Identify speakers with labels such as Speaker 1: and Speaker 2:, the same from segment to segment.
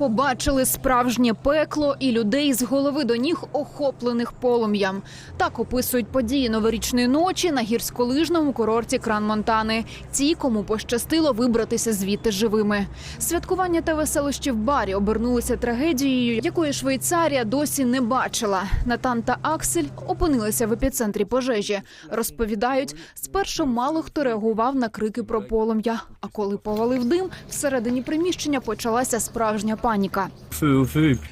Speaker 1: Побачили справжнє пекло і людей з голови до ніг охоплених полум'ям. Так описують події новорічної ночі на гірськолижному курорті Кран Монтани. Ті, кому пощастило вибратися звідти живими. Святкування та веселощі в барі обернулися трагедією, якої Швейцарія досі не бачила. Натан та Аксель опинилися в епіцентрі пожежі. Розповідають, спершу мало хто реагував на крики про полум'я. А коли повалив дим, всередині приміщення почалася справжня паніка паніка.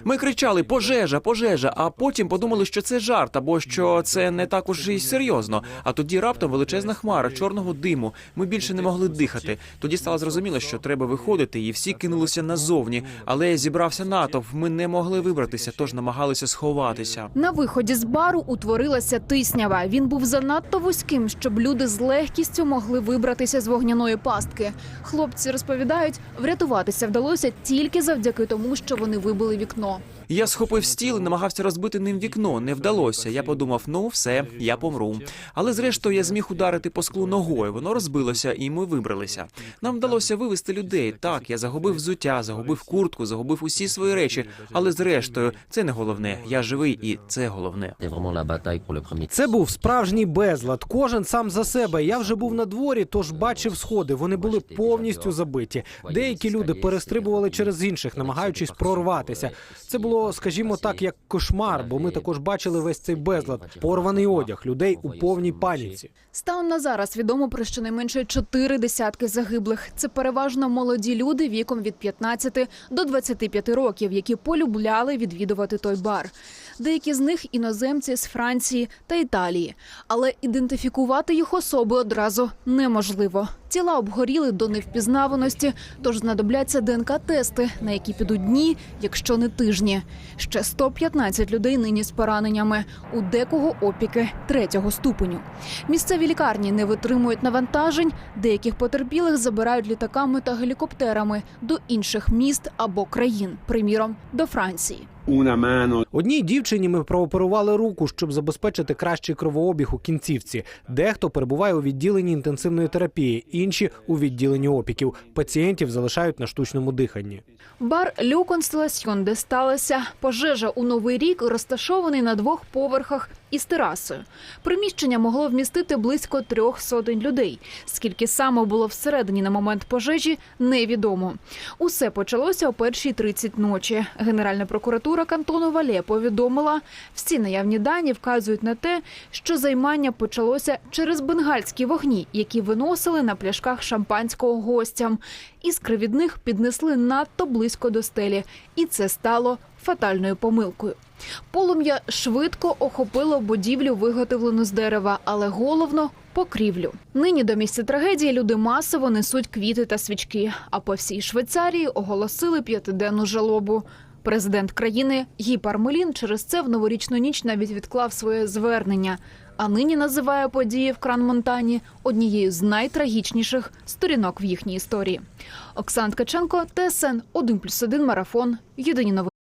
Speaker 2: Ми кричали пожежа, пожежа, а потім подумали, що це жарт або що це не так уж і серйозно. А тоді раптом величезна хмара чорного диму. Ми більше не могли дихати. Тоді стало зрозуміло, що треба виходити, і всі кинулися назовні. Але зібрався натовп. Ми не могли вибратися, тож намагалися сховатися.
Speaker 1: На виході з бару утворилася тиснява. Він був занадто вузьким, щоб люди з легкістю могли вибратися з вогняної пастки. Хлопці розповідають, врятуватися вдалося тільки завдяки тому, що вони вибили вікно.
Speaker 2: Я схопив стіл і намагався розбити ним вікно. Не вдалося. Я подумав, ну все, я помру. Але зрештою я зміг ударити по склу ногою. Воно розбилося, і ми вибралися. Нам вдалося вивести людей. Так, я загубив взуття, загубив куртку, загубив усі свої речі. Але зрештою, це не головне. Я живий, і це головне.
Speaker 3: Це був справжній безлад. Кожен сам за себе. Я вже був на дворі, тож бачив сходи. Вони були повністю забиті. Деякі люди перестрибували через інших, намагаючись прорватися. Це було, скажімо так, як кошмар, бо ми також бачили весь цей безлад, порваний одяг, людей у повній паніці.
Speaker 1: Станом на зараз відомо про щонайменше чотири десятки загиблих. Це переважно молоді люди віком від 15 до 25 років, які полюбляли відвідувати той бар. Деякі з них іноземці з Франції та Італії, але ідентифікувати їх особи одразу неможливо. Тіла обгоріли до невпізнаваності, тож знадобляться ДНК-тести, на які підуть дні, якщо не тижні. Ще 115 людей нині з пораненнями. У декого опіки третього ступеню. Місцеві лікарні не витримують навантажень. Деяких потерпілих забирають літаками та гелікоптерами до інших міст або країн, приміром до Франції.
Speaker 4: Una mano
Speaker 3: Одній дівчині ми прооперували руку, щоб забезпечити кращий кровообіг у кінцівці. Дехто перебуває у відділенні інтенсивної терапії, інші у відділенні опіків. Пацієнтів залишають на штучному диханні.
Speaker 1: Бар Лю Констеласьйон, де сталася пожежа у новий рік, розташований на двох поверхах із терасою. Приміщення могло вмістити близько трьох сотень людей. Скільки саме було всередині на момент пожежі, невідомо. Усе почалося о першій 30 ночі. Генеральна прокуратура кантону Вале повідомила, всі наявні дані вказують на те, що займання почалося через бенгальські вогні, які виносили на пляшках шампанського гостям. Іскри від них піднесли надто близько до стелі, і це стало фатальною помилкою. Полум'я швидко охопило будівлю, виготовлену з дерева, але головно покрівлю. Нині до місця трагедії люди масово несуть квіти та свічки. А по всій Швейцарії оголосили п'ятиденну жалобу. Президент країни Гі Пармелін через це в новорічну ніч навіть відклав своє звернення. А нині називає події в Кран-Монтані однією з найтрагічніших сторінок в їхній історії. Оксан Ткаченко, ТСН 1+,1 марафон. Єдині новини.